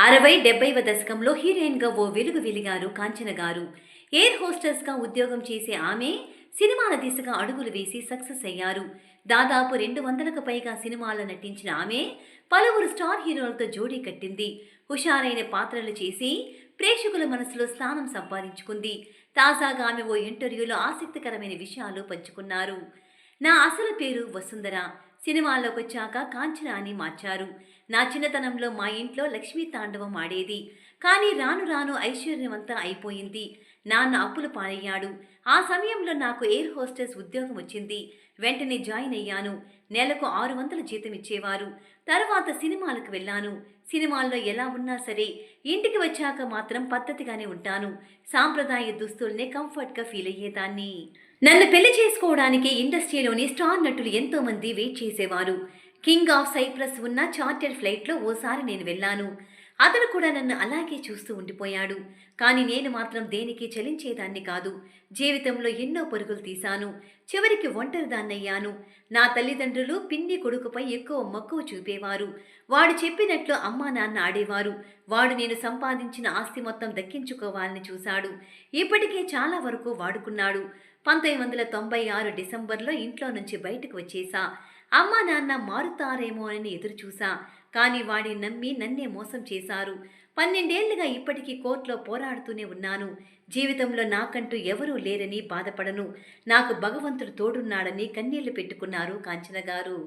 అరవై డెబ్బైవ దశకంలో హీరోయిన్గా ఓ వెలుగు వెలిగారు కాంచన గారు. ఎయిర్ హోస్టెస్గా ఉద్యోగం చేసే ఆమె సినిమాల దిశగా అడుగులు వేసి సక్సెస్ అయ్యారు. దాదాపు రెండు వందలకు పైగా సినిమాల్లో నటించిన ఆమె పలువురు స్టార్ హీరోలతో జోడీ కట్టింది. హుషారైన పాత్రలు చేసి ప్రేక్షకుల మనసులో స్థానం సంపాదించుకుంది. తాజాగా ఆమె ఓ ఇంటర్వ్యూలో ఆసక్తికరమైన విషయాలు పంచుకున్నారు. నా అసలు పేరు వసుంధర. సినిమాల్లోకి వచ్చాక కాంచన అని మార్చారు. నా చిన్నతనంలో మా ఇంట్లో లక్ష్మీ తాండవం ఆడేది. కానీ రాను రాను ఐశ్వర్యవంతా అయిపోయింది. నాన్న అప్పులు పాలయ్యాడు. ఆ సమయంలో నాకు ఎయిర్ హోస్టెస్ ఉద్యోగం వచ్చింది. వెంటనే జాయిన్ అయ్యాను. నెలకు ఆరు వందల జీతం ఇచ్చేవారు. తర్వాత సినిమాలకు వెళ్ళాను. సినిమాల్లో ఎలా ఉన్నా సరే ఇంటికి వచ్చాక మాత్రం పద్ధతిగానే ఉంటాను. సాంప్రదాయ దుస్తుల్నే కంఫర్ట్గా ఫీల్ అయ్యేదాన్ని. నన్ను పెళ్ళి చేసుకోవడానికి ఇండస్ట్రీలోని స్టార్ నటులు ఎంతోమంది వెయిట్ చేసేవారు. కింగ్ ఆఫ్ సైప్రస్ ఉన్న చార్టర్ ఫ్లైట్లో ఓసారి నేను వెళ్ళాను. అతను కూడా నన్ను అలాగే చూస్తూ ఉండిపోయాడు. కానీ నేను మాత్రం దేనికి చలించేదాన్ని కాదు. జీవితంలో ఎన్నో పరుగులు తీశాను. చివరికి ఒంటరిదాన్నయ్యాను. నా తల్లిదండ్రులు పిన్ని కొడుకుపై ఎక్కువ మక్కువ చూపేవారు. వాడు చెప్పినట్లు అమ్మా నాన్న ఆడేవారు. వాడు నేను సంపాదించిన ఆస్తి మొత్తం దక్కించుకోవాలని చూశాడు. ఇప్పటికే చాలా వరకు వాడుకున్నాడు. పంతొమ్మిది వందల తొంభై ఆరు డిసెంబర్లో ఇంట్లో నుంచి బయటకు వచ్చేసా. అమ్మా నాన్న మారుతారేమో అని ఎదురు చూసా కానీ వాడిని నమ్మి నన్నే మోసం చేశారు. పన్నెండేళ్ళుగా ఇప్పటికీ కోర్టులో పోరాడుతూనే ఉన్నాను. జీవితంలో నాకంటూ ఎవరూ లేరని బాధపడను. నాకు భగవంతుడు తోడున్నాడని కన్నీళ్ళు పెట్టుకున్నారు కాంచన గారు